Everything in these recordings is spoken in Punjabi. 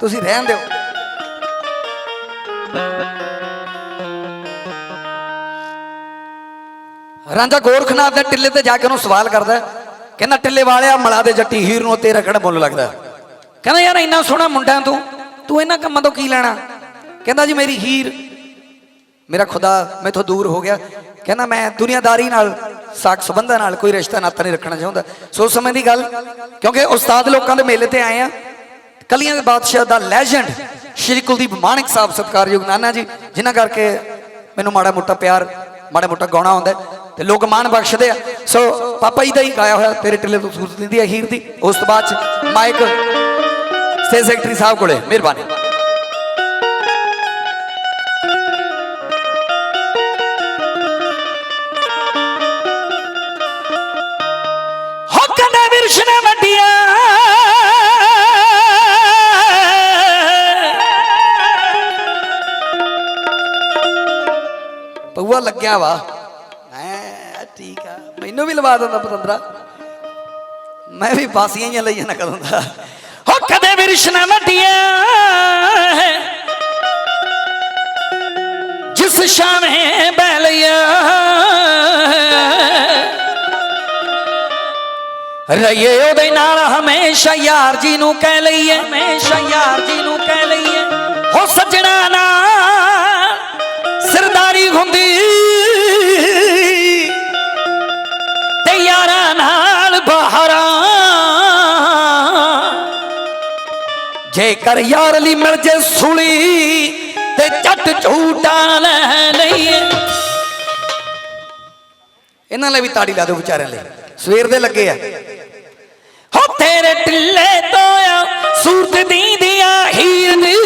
ਤੁਸੀਂ ਰਹਿਣ ਦਿਓ। ਰਾਂਝਾ ਗੋਰਖਨਾਥ ਦੇ ਟਿੱਲੇ ਤੇ ਜਾ ਕੇ ਉਹਨੂੰ ਸਵਾਲ ਕਰਦਾ ਕਹਿੰਦਾ, ਟਿੱਲੇ ਵਾਲਿਆ, ਮਲਾ ਦੇ ਜੱਟੀ ਹੀਰ ਨੂੰ ਤੇਰਾ ਕਿਹੜਾ ਮੁੱਲ ਲੱਗਦਾ? ਕਹਿੰਦਾ, ਯਾਰ ਇੰਨਾ ਸੋਹਣਾ ਮੁੰਡਾ ਤੂੰ ਤੂੰ ਇਹਨਾਂ ਕੰਮਾਂ ਤੋਂ ਕੀ ਲੈਣਾ? ਕਹਿੰਦਾ, ਜੀ ਮੇਰੀ ਹੀਰ, ਮੇਰਾ ਖੁਦਾ ਮੈਥੋਂ ਦੂਰ ਹੋ ਗਿਆ। ਕਹਿੰਦਾ, ਮੈਂ ਦੁਨੀਆਦਾਰੀ ਨਾਲ, ਸਾਖ ਸੰਬੰਧਾਂ ਨਾਲ ਕੋਈ ਰਿਸ਼ਤਾ ਨਾਤਾ ਨਹੀਂ ਰੱਖਣਾ ਚਾਹੁੰਦਾ। ਸੋ ਸਮੇਂ ਦੀ ਗੱਲ, ਕਿਉਂਕਿ ਉਸਤਾਦ ਲੋਕਾਂ ਦੇ ਮੇਲੇ ਤੇ ਆਏ ਆ ਕਲੀਆਂ ਦੇ ਬਾਦਸ਼ਾਹ ਦਾ ਲੈਜੈਂਡ ਸ਼੍ਰੀ ਕੁਲਦੀਪ ਮਾਨਕ ਸਾਹਿਬ ਸਤਿਕਾਰਯੋਗ ਨਾਨਾ ਜੀ, ਜਿਨ੍ਹਾਂ ਕਰਕੇ ਮੈਨੂੰ ਮਾੜਾ ਮੋਟਾ ਪਿਆਰ, ਮਾੜਾ ਮੋਟਾ ਗਾਉਣਾ ਆਉਂਦਾ ਹੈ ਤੇ ਲੋਕ ਮਾਣ ਬਖਸ਼ਦੇ ਆ। ਸੋ ਪਾਪਾ ਜੀ ਦਾ ਹੀ ਗਾਇਆ ਹੋਇਆ ਤੇਰੇ ਟਿੱਲੇ ਤੋਂ ਸੂਰਤ ਦਿੰਦੀ ਹੈ ਹੀਰ ਦੀ। ਉਸ ਤੋਂ ਬਾਅਦ ਚ ਮਾਈਕ ਸਟੇਜ ਸੈਕਟਰੀ ਸਾਹਿਬ ਕੋਲੇ, ਮਿਹਰਬਾਨੀ। ਪਊਆ ਲੱਗਿਆ ਵਾ। ਐ ਠੀਕ ਆ, ਮੈਨੂੰ ਵੀ ਲਵਾ ਦਿੰਦਾ ਪਤੰਦਰਾ। ਮੈਂ ਵੀ ਬਾਸੀਆਂ ਹੀ ਲਈ ਜਾਣਾ ਕਦੋਂ ਦਾ ਹੋ ਕਦੇ ਵਿਰਸ਼ਨਾ ਵੱਡੀਆਂ। ਜਿਸ ਸ਼ਾਮੇ ਬੈਲਿਆ ਰਹੀਏ ਉਹਦੇ ਨਾਲ ਹਮੇਸ਼ਾ ਯਾਰ ਜੀ ਨੂੰ ਕਹਿ ਲਈਏ। ਹਮੇਸ਼ਾ ਯਾਰ ਜੀ ਨੂੰ ਕਹਿ ਲਈਏ। ਹੋ ਸੱਜਣਾ ਨਾਲ ਹੁੰਦੀ। ਤੇ ਯਾਰਾਂ ਨਾਲ ਬਹਾਰਾਂ। ਜੇਕਰ ਯਾਰ ਲਈ ਮਿਲ ਜੇ ਸੁਲੀ ਤੇ ਝੱਟ ਝੂਟਾ ਲੈ ਲਈਏ। ਇਹਨਾਂ ਲਈ ਵੀ ਤਾੜੀ ਲਾ ਦਿਓ ਵਿਚਾਰਿਆਂ ਲਈ। ਸਵੇਰ ਦੇ ਲੱਗੇ ਆ। ਹੋ ਤੇਰੇ ਟਿੱਲੇ ਤੋਂ ਆ ਸੂਰਤ ਦੀ ਦੀਆਂ ਹੀਰ ਦੀ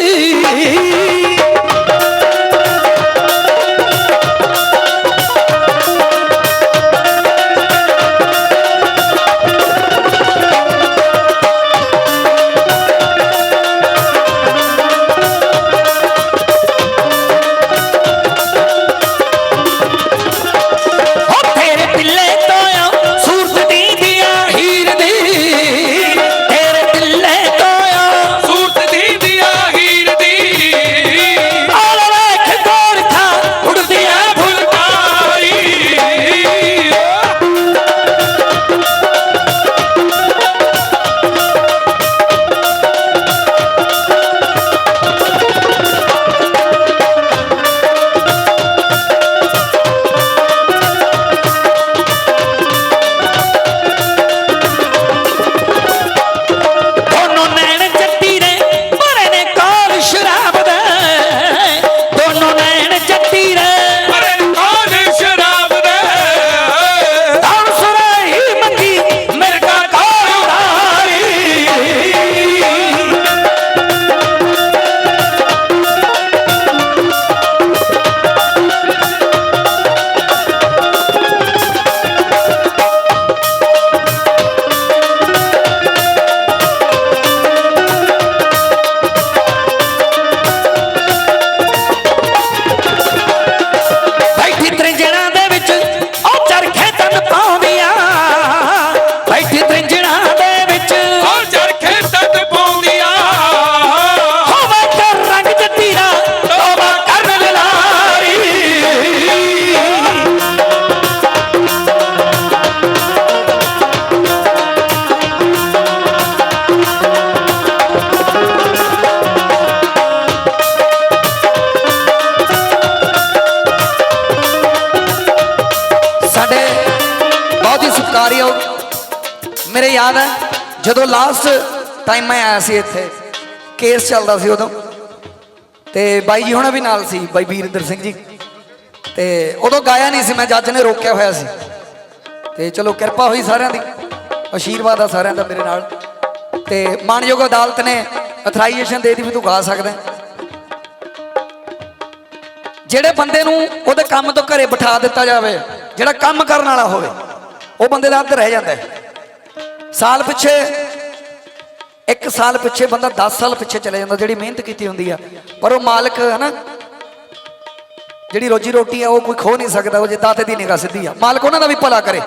ਯਾਦ ਹੈ? ਜਦੋਂ ਲਾਸਟ ਟਾਈਮ ਮੈਂ ਆਇਆ ਸੀ ਇੱਥੇ ਕੇਸ ਚੱਲਦਾ ਸੀ ਉਦੋਂ। ਤੇ ਬਾਈ ਜੀ ਹੁਣਾਂ ਵੀ ਨਾਲ ਸੀ, ਬਾਈ ਵੀਰਿੰਦਰ ਸਿੰਘ ਜੀ। ਤੇ ਉਦੋਂ ਗਾਇਆ ਨਹੀਂ ਸੀ, ਮੈਂ ਜੱਜ ਨੇ ਰੋਕਿਆ ਹੋਇਆ ਸੀ। ਤੇ ਚਲੋ ਕਿਰਪਾ ਹੋਈ ਸਾਰਿਆਂ ਦੀ, ਆਸ਼ੀਰਵਾਦ ਆ ਸਾਰਿਆਂ ਦਾ ਮੇਰੇ ਨਾਲ। ਤੇ ਮਾਨਯੋਗ ਅਦਾਲਤ ਨੇ ਅਥਰਾਈਜੇਸ਼ਨ ਦੇ ਦੀ ਵੀ ਤੂੰ ਗਾ ਸਕਦਾ ਜਿਹੜੇ ਬੰਦੇ ਨੂੰ ਉਹਦੇ ਕੰਮ ਤੋਂ ਘਰੇ ਬਿਠਾ ਦਿੱਤਾ ਜਾਵੇ, ਜਿਹੜਾ ਕੰਮ ਕਰਨ ਵਾਲਾ ਹੋਵੇ, ਉਹ ਬੰਦੇ ਦਾ ਅੱਧ ਰਹਿ ਜਾਂਦਾ ਹੈ। ਸਾਲ ਪਿੱਛੇ, ਇੱਕ ਸਾਲ ਪਿੱਛੇ ਬੰਦਾ 10 ਸਾਲ ਪਿੱਛੇ ਚਲੇ ਜਾਂਦਾ, ਜਿਹੜੀ ਮਿਹਨਤ ਕੀਤੀ ਹੁੰਦੀ ਆ। ਪਰ ਉਹ ਮਾਲਕ ਹੈ ਨਾ, ਜਿਹੜੀ ਰੋਜੀ ਰੋਟੀ ਆ, ਉਹ ਕੋਈ ਖੋ ਨਹੀਂ ਸਕਦਾ, ਉਹ ਜੇ ਦਾਤੇ ਦੀ ਨਿਗਾਹ ਸਿੱਧੀ ਆ। ਮਾਲਕ ਉਹਨਾਂ ਦਾ ਵੀ ਭਲਾ ਕਰੇ,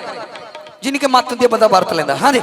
ਜਿੰਨੀ ਕਿ ਮੱਤ ਹੁੰਦੀ ਆ, ਬੰਦਾ ਵਰਤ ਲੈਂਦਾ। ਹਾਂਜੀ।